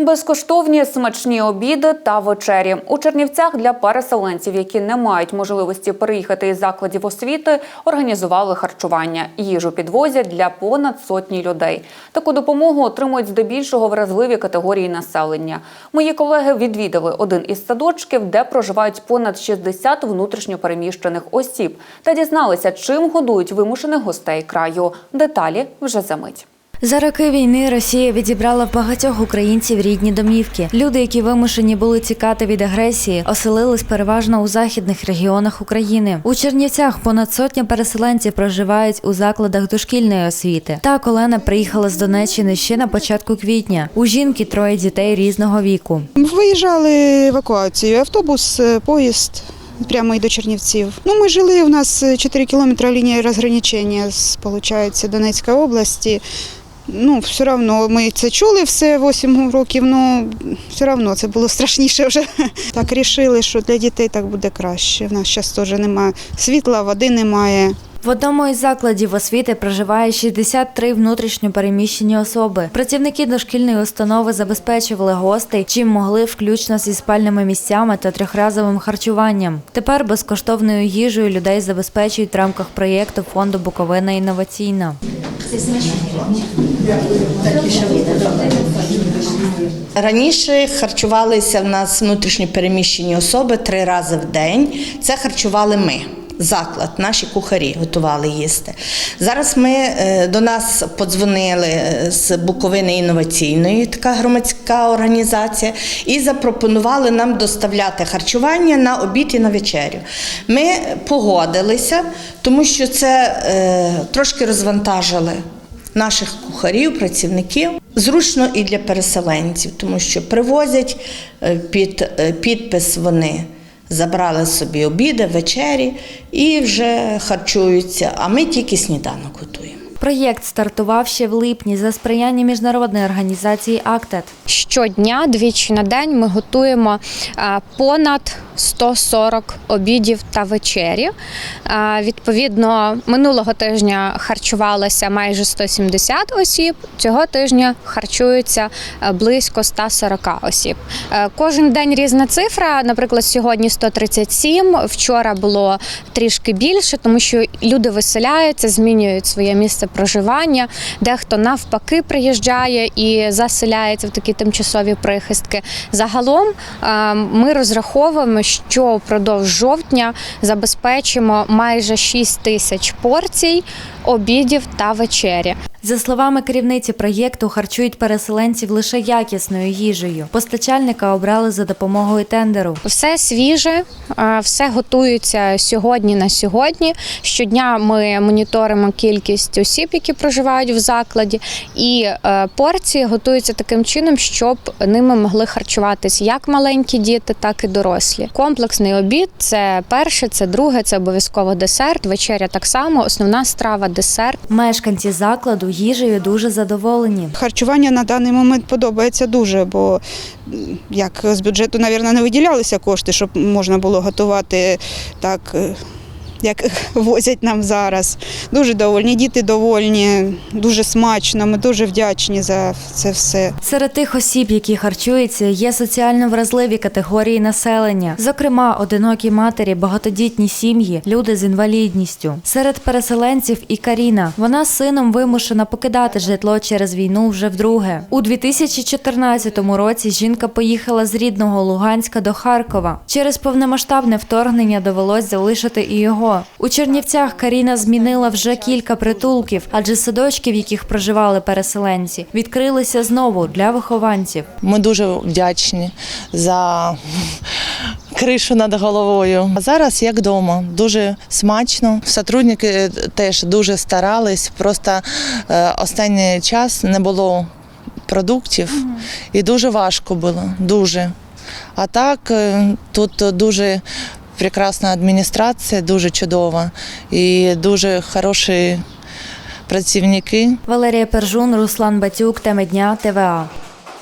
Безкоштовні смачні обіди та вечері у Чернівцях для переселенців, які не мають можливості переїхати із закладів освіти, організували харчування. Їжу підвозять для понад сотні людей. Таку допомогу отримують здебільшого вразливі категорії населення. Мої колеги відвідали один із садочків, де проживають понад 60 внутрішньопереміщених осіб, та дізналися, чим годують вимушених гостей краю. Деталі вже за мить. За роки війни Росія відібрала в багатьох українців рідні домівки. Люди, які вимушені були тікати від агресії, оселились переважно у західних регіонах України. У Чернівцях понад сотня переселенців проживають у закладах дошкільної освіти. Так Олена приїхала з Донеччини ще на початку квітня. У жінки троє дітей різного віку. Виїжджали евакуацією, автобус, е, поїзд. Прямо і до Чернівців. Ну, ми жили, у нас 4 кілометри лінії розграничення з, Донецької області. Ну, все одно ми це чули все 8 років, але все одно це було страшніше вже. Так рішили, що для дітей так буде краще. У нас зараз теж немає світла, води немає. В одному із закладів освіти проживає 63 внутрішньо переміщені особи. Працівники дошкільної установи забезпечували гостей, чим могли, включно зі спальними місцями та трьохразовим харчуванням. Тепер безкоштовною їжею людей забезпечують в рамках проєкту фонду Буковина інноваційна. Раніше харчувалися в нас внутрішньо переміщені особи три рази в день. Це харчували ми. Заклад, наші кухарі готували їсти. Зараз ми е, до нас подзвонили е, з Буковини інноваційної, така громадська організація, і запропонували нам доставляти харчування на обід і на вечерю. Ми погодилися, тому що це е, трошки розвантажили наших кухарів, працівників. Зручно і для переселенців, тому що привозять е, під підпис вони. Забрали собі обіди, вечері і вже харчуються, а ми тільки сніданок готуємо. Проєкт стартував ще в липні за сприяння міжнародної організації АКТЕТ. Щодня, двічі на день, ми готуємо понад 140 обідів та вечері. Відповідно, минулого тижня харчувалося майже 170 осіб. Цього тижня харчуються близько 140 осіб. Е, Кожен день різна цифра. Наприклад, сьогодні 137, вчора було трішки більше, тому що люди виселяються, змінюють своє місце проживання. Дехто навпаки приїжджає і заселяється в такі тимчасові прихистки. Загалом е, ми розраховуємо, що впродовж жовтня забезпечимо майже 6 тисяч порцій обідів та вечері. За словами керівниці проєкту, харчують переселенців лише якісною їжею. Постачальника обрали за допомогою тендеру. Все свіже, все готується сьогодні на сьогодні. Щодня ми моніторимо кількість осіб, які проживають в закладі, і е, порції готуються таким чином, щоб ними могли харчуватись як маленькі діти, так і дорослі. Комплексний обід це перше, це друге, це обов'язково десерт. Вечеря так само, основна страва, десерт. Мешканці закладу їжею дуже задоволені. Харчування на даний момент подобається дуже, бо як з бюджету, мабуть, не виділялися кошти, щоб можна було готувати так, е, як возять нам зараз. Дуже довольні, діти довольні, дуже смачно. Ми дуже вдячні за це все. Серед тих осіб, які харчуються, є соціально вразливі категорії населення, зокрема, одинокі матері, багатодітні сім'ї, люди з інвалідністю. Серед переселенців і Каріна. Вона з сином вимушена покидати житло через війну вже вдруге. У 2014 році жінка поїхала з рідного Луганська до Харкова. Через повномасштабне вторгнення довелось залишити і його. У Чернівцях Каріна змінила вже кілька притулків, адже садочки, в яких проживали переселенці, відкрилися знову для вихованців. Ми дуже вдячні за кришу над головою. А зараз як вдома, дуже смачно. Сотрудники теж дуже старались. Просто е, останній час не було продуктів і дуже важко було. Дуже. А так е, тут дуже прекрасна адміністрація, дуже чудова і дуже хороші працівники. Валерія Пержун, Руслан Батюк, теми дня ТВА.